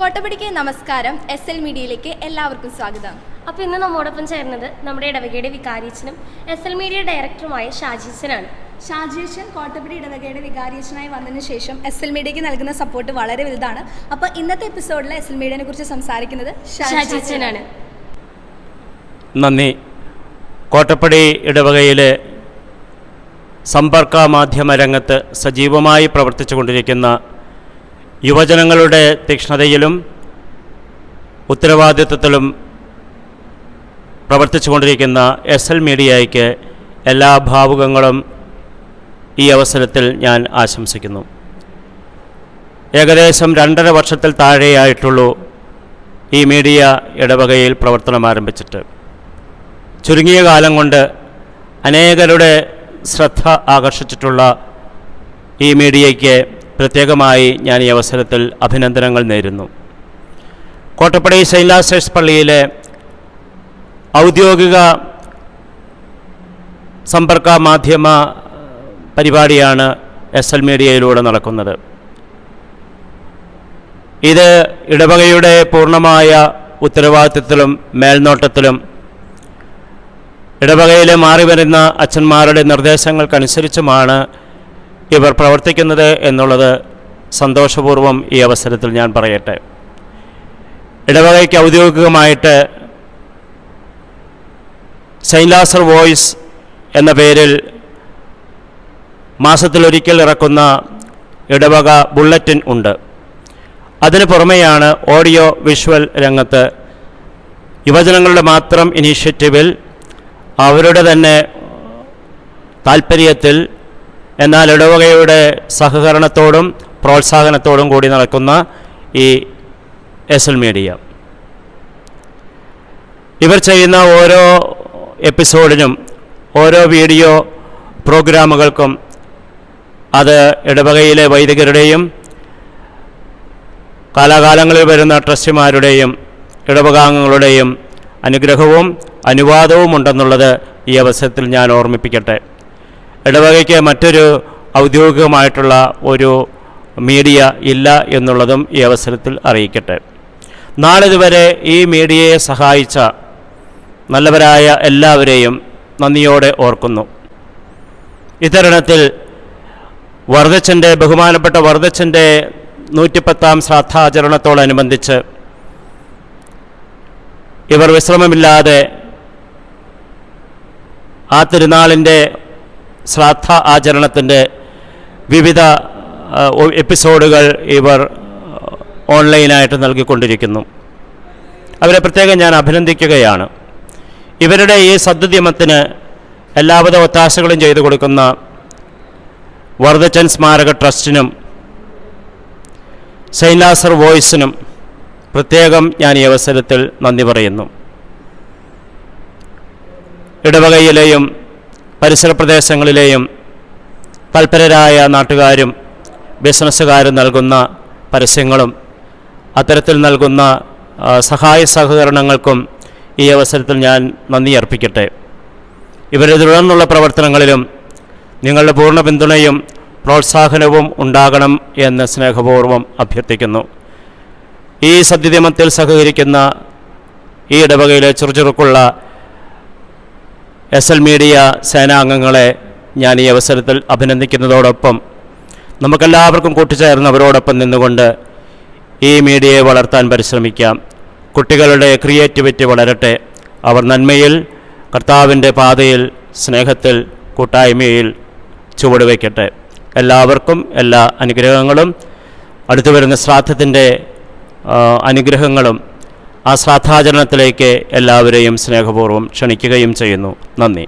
കോട്ടപിടിക്ക് നമസ്കാരം. S L മീഡിയയിലേക്ക് എല്ലാവർക്കും സ്വാഗതം. അപ്പോൾ ഇന്ന് നമ്മോടൊപ്പം ചേർന്നത് നമ്മുടെ ഇടവകയുടെ വികാരിയച്ഛനും എസ് എൽ മീഡിയ ഡയറക്ടറുമായ ഷാജീച്ചനാണ്. ഷാജേഷൻ കോട്ടപ്പടി ഇടവകയുടെ വികാരിയച്ഛനായി വന്നതിന് ശേഷം എസ് എൽ മീഡിയയ്ക്ക് നൽകുന്ന സപ്പോർട്ട് വളരെ വലുതാണ്. അപ്പോൾ ഇന്നത്തെ എപ്പിസോഡിൽ എസ് എൽ മീഡിയനെ കുറിച്ച് സംസാരിക്കുന്നത് ഷാജീച്ചനാണ്. നന്ദി. കോട്ടപ്പടി ഇടവകയിലെ സമ്പർക്ക മാധ്യമ രംഗത്ത് സജീവമായി പ്രവർത്തിച്ചു കൊണ്ടിരിക്കുന്ന യുവജനങ്ങളുടെ തീക്ഷ്ണതയിലും ഉത്തരവാദിത്വത്തിലും പ്രവർത്തിച്ചുകൊണ്ടിരിക്കുന്ന എസ് എൽ മീഡിയയ്ക്ക് എല്ലാ ഭാവുകങ്ങളും ഈ അവസരത്തിൽ ഞാൻ ആശംസിക്കുന്നു. ഏകദേശം രണ്ടര വർഷത്തിൽ താഴെയായിട്ടുള്ളൂ ഈ മീഡിയ ഇടവകയിൽ പ്രവർത്തനം ആരംഭിച്ചിട്ട്. ചുരുങ്ങിയ കാലം കൊണ്ട് അനേകരുടെ ശ്രദ്ധ ആകർഷിച്ചിട്ടുള്ള ഈ മീഡിയയ്ക്ക് പ്രത്യേകമായി ഞാൻ ഈ അവസരത്തിൽ അഭിനന്ദനങ്ങൾ നേരുന്നു. കോട്ടപ്പടി ശൈലാസേഷ് പള്ളിയിലെ ഔദ്യോഗിക സമ്പർക്ക മാധ്യമ പരിപാടിയാണ് എസ് എൽ മീഡിയയിലൂടെ നടക്കുന്നത്. ഇത് ഇടവകയുടെ പൂർണമായ ഉത്തരവാദിത്വത്തിലും മേൽനോട്ടത്തിലും ഇടവകയിലെ മാറി വരുന്ന അച്ഛന്മാരുടെ നിർദ്ദേശങ്ങൾക്കനുസരിച്ചുമാണ് ഇവർ പ്രവർത്തിക്കുന്നത് എന്നുള്ളത് സന്തോഷപൂർവം ഈ അവസരത്തിൽ ഞാൻ പറയട്ടെ. ഇടവകയ്ക്ക് ഔദ്യോഗികമായിട്ട് സെയിന്റ് ലാസർ വോയിസ് എന്ന പേരിൽ മാസത്തിലൊരിക്കൽ ഇറക്കുന്ന ഇടവക ബുള്ളറ്റിൻ ഉണ്ട്. അതിന് പുറമെയാണ് ഓഡിയോ വിഷ്വൽ രംഗത്ത് യുവജനങ്ങളുടെ മാത്രം ഇനീഷ്യേറ്റീവിൽ അവരുടെ തന്നെ താല്പര്യത്തിൽ എന്നാൽ ഇടവകയുടെ സഹകരണത്തോടും പ്രോത്സാഹനത്തോടും കൂടി നടക്കുന്ന ഈ എസ് എൽ മീഡിയ. ഇവർ ചെയ്യുന്ന ഓരോ എപ്പിസോഡിനും ഓരോ വീഡിയോ പ്രോഗ്രാമുകൾക്കും അത് ഇടവകയിലെ വൈദികരുടെയും കാലാകാലങ്ങളിൽ വരുന്ന ട്രസ്റ്റിമാരുടെയും ഇടവകാംഗങ്ങളുടെയും അനുഗ്രഹവും അനുവാദവും ഉണ്ടെന്നുള്ളത് ഈ അവസരത്തിൽ ഞാൻ ഓർമ്മിപ്പിക്കട്ടെ. ഇടവകയ്ക്ക് മറ്റൊരു ഔദ്യോഗികമായിട്ടുള്ള ഒരു മീഡിയ ഇല്ല എന്നുള്ളതും ഈ അവസരത്തിൽ അറിയിക്കട്ടെ. നാളിതുവരെ ഈ മീഡിയയെ സഹായിച്ച നല്ലവരായ എല്ലാവരെയും നന്ദിയോടെ ഓർക്കുന്നു. ഇത്തരണത്തിൽ വർദ്ധച്ചന്റെ ബഹുമാനപ്പെട്ട വർദ്ധച്ചന്റെ നൂറ്റിപ്പത്താം ശ്രാദ്ധാചരണത്തോടനുബന്ധിച്ച് ഇവർ വിശ്രമമില്ലാതെ ആ തിരുനാളിന്റെ ശ്രാദ്ധ ആചരണത്തിന്റെ വിവിധ എപ്പിസോഡുകൾ ഇവർ ഓൺലൈനായിട്ട് നൽകിക്കൊണ്ടിരിക്കുന്നു. അവരെ പ്രത്യേകം ഞാൻ അഭിനന്ദിക്കുകയാണ്. ഇവരുടെ ഈ സദ്യമത്തിന് എല്ലാവിധ ഒത്താശകളും ചെയ്തു കൊടുക്കുന്ന വർദ്ധച്ചൻ സ്മാരക ട്രസ്റ്റിനും ലാസർ വോയിസിനും പ്രത്യേകം ഞാൻ ഈ അവസരത്തിൽ നന്ദി പറയുന്നു. ഇടവകയിലെയും പരിസര പ്രദേശങ്ങളിലെയും തൽപരരായ നാട്ടുകാരും ബിസിനസ്സുകാരും നൽകുന്ന പരസ്യങ്ങളും അത്തരത്തിൽ നൽകുന്ന സഹായ സഹകരണങ്ങൾക്കും ഈ അവസരത്തിൽ ഞാൻ നന്ദി അർപ്പിക്കട്ടെ. ഇവരുടെ തുടർന്നുള്ള പ്രവർത്തനങ്ങളിലും നിങ്ങളുടെ പൂർണ പിന്തുണയും പ്രോത്സാഹനവും ഉണ്ടാകണം എന്ന് സ്നേഹപൂർവം അഭ്യർത്ഥിക്കുന്നു. ഈ സദ്യദിമത്തിൽ സഹകരിക്കുന്ന ഈ ഇടവകയിലെ ചുറുചുറുക്കുള്ള എസ് എൽ മീഡിയ സേനാംഗങ്ങളെ ഞാൻ ഈ അവസരത്തിൽ അഭിനന്ദിക്കുന്നതോടൊപ്പം നമുക്കെല്ലാവർക്കും കൂട്ടിച്ചേർന്ന് അവരോടൊപ്പം നിന്നുകൊണ്ട് ഈ മീഡിയയെ വളർത്താൻ പരിശ്രമിക്കാം. കുട്ടികളുടെ ക്രിയേറ്റിവിറ്റി വളരട്ടെ. അവർ നന്മയിൽ കർത്താവിന്റെ പാതയിൽ സ്നേഹത്തിൽ കൂട്ടായ്മയിൽ ചുവടുവയ്ക്കട്ടെ എല്ലാവർക്കും എല്ലാ അനുഗ്രഹങ്ങളും. അടുത്തു വരുന്ന ശ്രാദ്ധത്തിന്റെ അനുഗ്രഹങ്ങളും ആ ശ്രാദ്ധാചരണത്തിലേക്ക് എല്ലാവരെയും സ്നേഹപൂർവം ക്ഷണിക്കുകയും ചെയ്യുന്നു. നന്ദി.